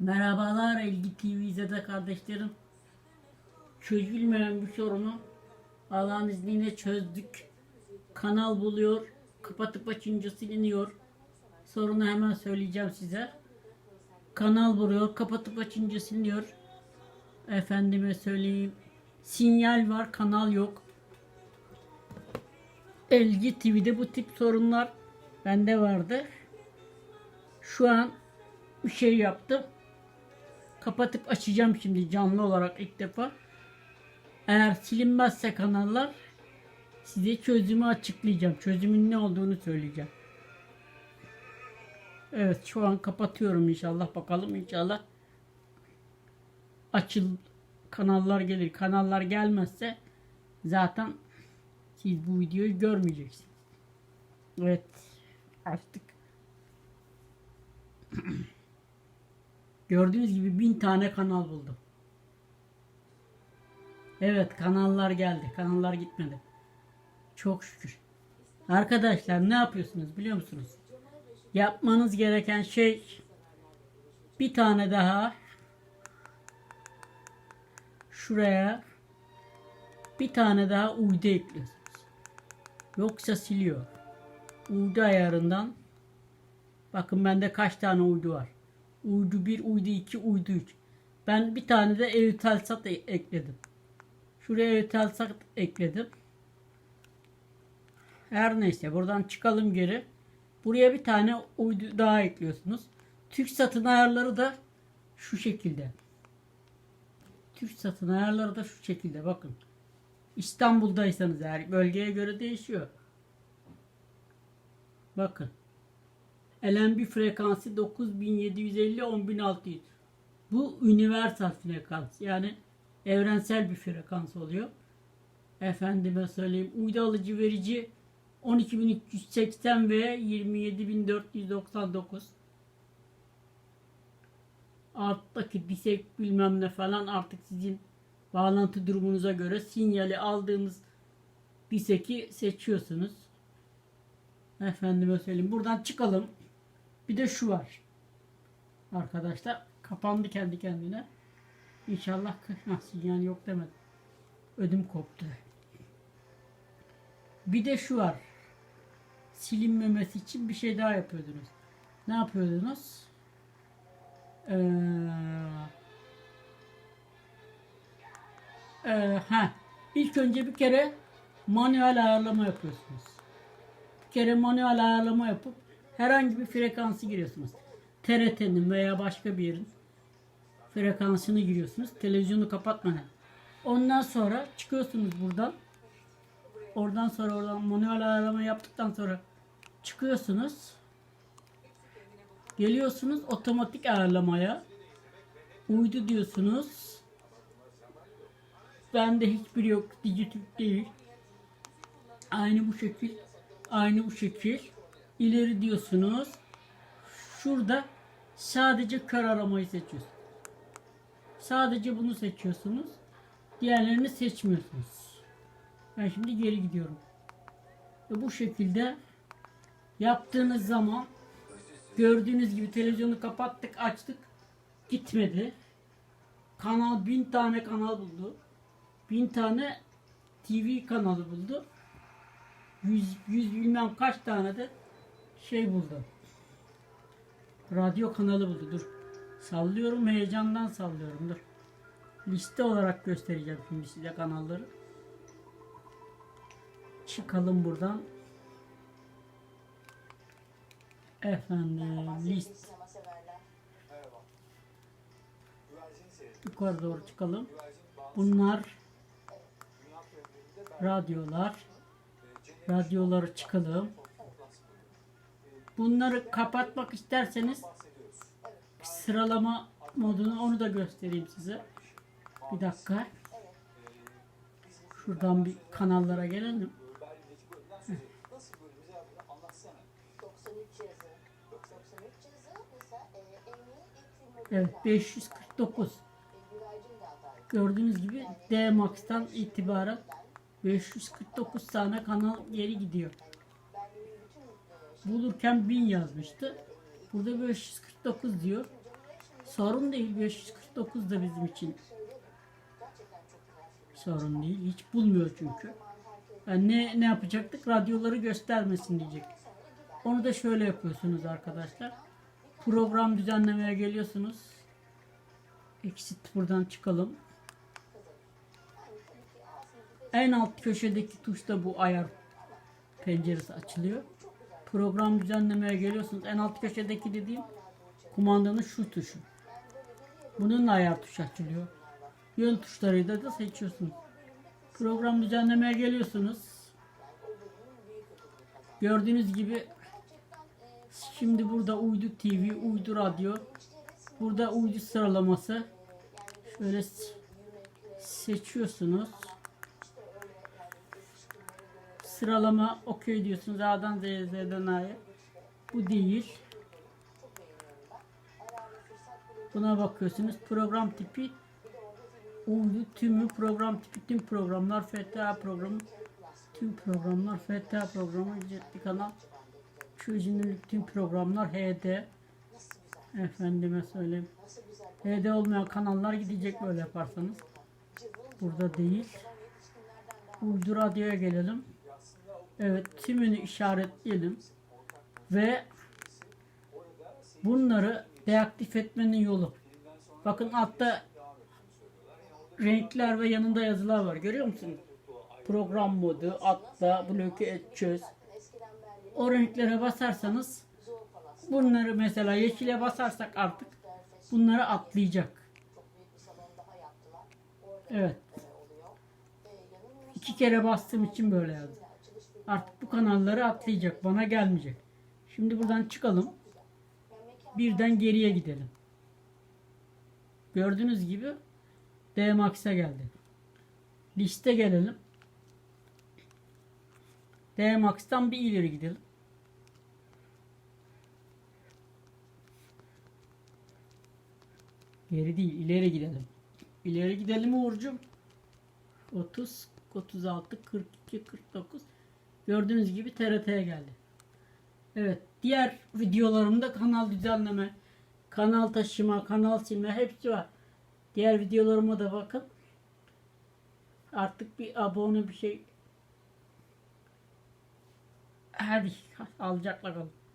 Merhabalar Elgi TV kardeşlerim. Çözülmeyen bir sorunu Allah'ın izniyle çözdük. Kanal buluyor, kapatıp açınca siliniyor. Sorunu hemen söyleyeceğim size. Kanal buluyor, kapatıp açınca siliniyor. Efendime söyleyeyim. Sinyal var, kanal yok. Elgi TV'de bu tip sorunlar bende vardı. Şu an bir şey yaptım. Kapatıp açacağım şimdi canlı olarak ilk defa. Eğer silinmezse kanallar size çözümü açıklayacağım. Çözümün ne olduğunu söyleyeceğim. Evet şu an kapatıyorum inşallah. Bakalım inşallah açıl kanallar gelir. Kanallar gelmezse zaten siz bu videoyu görmeyeceksiniz. Evet açtık. Gördüğünüz gibi bin tane kanal buldum. Evet kanallar geldi. Kanallar gitmedi. Çok şükür. Arkadaşlar ne yapıyorsunuz biliyor musunuz? Yapmanız gereken şey bir tane daha şuraya bir tane daha uydu ekliyorsunuz. Yoksa siliyor. Uydu ayarından bakın bende kaç tane uydu var. Uydu 1, uydu 2, uydu 3. Ben bir tane de Eutelsat e- ekledim. Şuraya Eutelsat ekledim. Her neyse buradan çıkalım geri. Buraya bir tane uydu daha ekliyorsunuz. Türk satın ayarları da şu şekilde. Türk satın ayarları da şu şekilde bakın. İstanbul'daysanız eğer bölgeye göre değişiyor. Bakın. LNB frekansı 9750 10600. Bu universal frekans. Yani evrensel bir frekans oluyor. Efendime söyleyeyim. Uydu alıcı verici 12380 ve 27499. Alttaki disek bilmem ne falan artık sizin bağlantı durumunuza göre sinyali aldığınız diseki seçiyorsunuz. Efendime söyleyeyim. Buradan çıkalım. Bir de şu var. Arkadaşlar kapandı kendi kendine. İnşallah ha, sinyal yok demedim. Ödüm koptu. Bir de şu var. Silinmemesi için bir şey daha yapıyordunuz. Ne yapıyordunuz? Ee, ee, ha. İlk önce bir kere manuel ayarlama yapıyorsunuz. Bir kere manuel ayarlama yapıp herhangi bir frekansı giriyorsunuz. TRT'nin veya başka bir yerin frekansını giriyorsunuz. Televizyonu kapatmadan. Ondan sonra çıkıyorsunuz buradan. Oradan sonra oradan manuel ayarlama yaptıktan sonra çıkıyorsunuz. Geliyorsunuz otomatik ayarlamaya. Uydu diyorsunuz. Bende hiçbir yok. Dijitürk değil. Aynı bu şekil. Aynı bu şekil. İleri diyorsunuz. Şurada sadece kör aramayı seçiyorsunuz. Sadece bunu seçiyorsunuz. Diğerlerini seçmiyorsunuz. Ben şimdi geri gidiyorum. Ve bu şekilde yaptığınız zaman gördüğünüz gibi televizyonu kapattık açtık gitmedi. Kanal bin tane kanal buldu. Bin tane TV kanalı buldu. Yüz, yüz bilmem kaç tane de şey buldu. Radyo kanalı buldu. Dur. Sallıyorum heyecandan sallıyorum. Dur. Liste olarak göstereceğim şimdi size kanalları. Çıkalım buradan. Efendim list. Yukarı doğru çıkalım. Bunlar radyolar. Radyoları çıkalım. Bunları kapatmak isterseniz sıralama modunu onu da göstereyim size. Bir dakika. Şuradan bir kanallara gelelim. 93 yazı. 93 yazı mesela en iyi ilk filmi Evet 549. güvercin de aday. Gördüğünüz gibi D Max'tan itibaren 549 tane kanal geri gidiyor. Ben de bütün e, Bulurken 1000 yazmıştı. Burada 549 diyor. Sorun değil. 549 da bizim için sorun değil. Hiç bulmuyor çünkü. Yani ne, ne yapacaktık? Radyoları göstermesin diyecek. Onu da şöyle yapıyorsunuz arkadaşlar. Program düzenlemeye geliyorsunuz. Exit buradan çıkalım. En alt köşedeki tuşta bu ayar penceresi açılıyor. Program düzenlemeye geliyorsunuz. En alt köşedeki dediğim kumandanın şu tuşu. Bununla ayar tuşu açılıyor. Yön tuşlarıyla da seçiyorsunuz. Program düzenlemeye geliyorsunuz. Gördüğünüz gibi şimdi burada uydu TV, uydu radyo. Burada uydu sıralaması. Şöyle seçiyorsunuz. Sıralama okey diyorsunuz. A'dan Z'ye, Z'den A'ya. Bu değil. Buna bakıyorsunuz. Program tipi uydu tümü program tipi tüm programlar FTA programı tüm programlar FTA programı ücretli kanal çözünürlük tüm programlar HD efendime söyleyeyim HD olmayan kanallar gidecek böyle yaparsanız burada değil uydu radyoya gelelim evet tümünü işaretleyelim ve bunları deaktif etmenin yolu bakın altta renkler ve yanında yazılar var. Görüyor musunuz? Program modu, atla, bloke et, çöz. O renklere basarsanız bunları mesela yeşile basarsak artık bunları atlayacak. Evet. İki kere bastığım için böyle yazdım. Artık bu kanalları atlayacak. Bana gelmeyecek. Şimdi buradan çıkalım. Birden geriye gidelim. Gördüğünüz gibi D-Max'e geldi. Liste gelelim. D-Max'tan bir ileri gidelim. Geri değil, ileri gidelim. İleri gidelim Uğur'cum. 30, 36, 42, 49. Gördüğünüz gibi TRT'ye geldi. Evet, diğer videolarımda kanal düzenleme, kanal taşıma, kanal silme hepsi var. Diğer videolarıma da bakın. Artık bir abone bir şey. Hadi alacaklar kalın.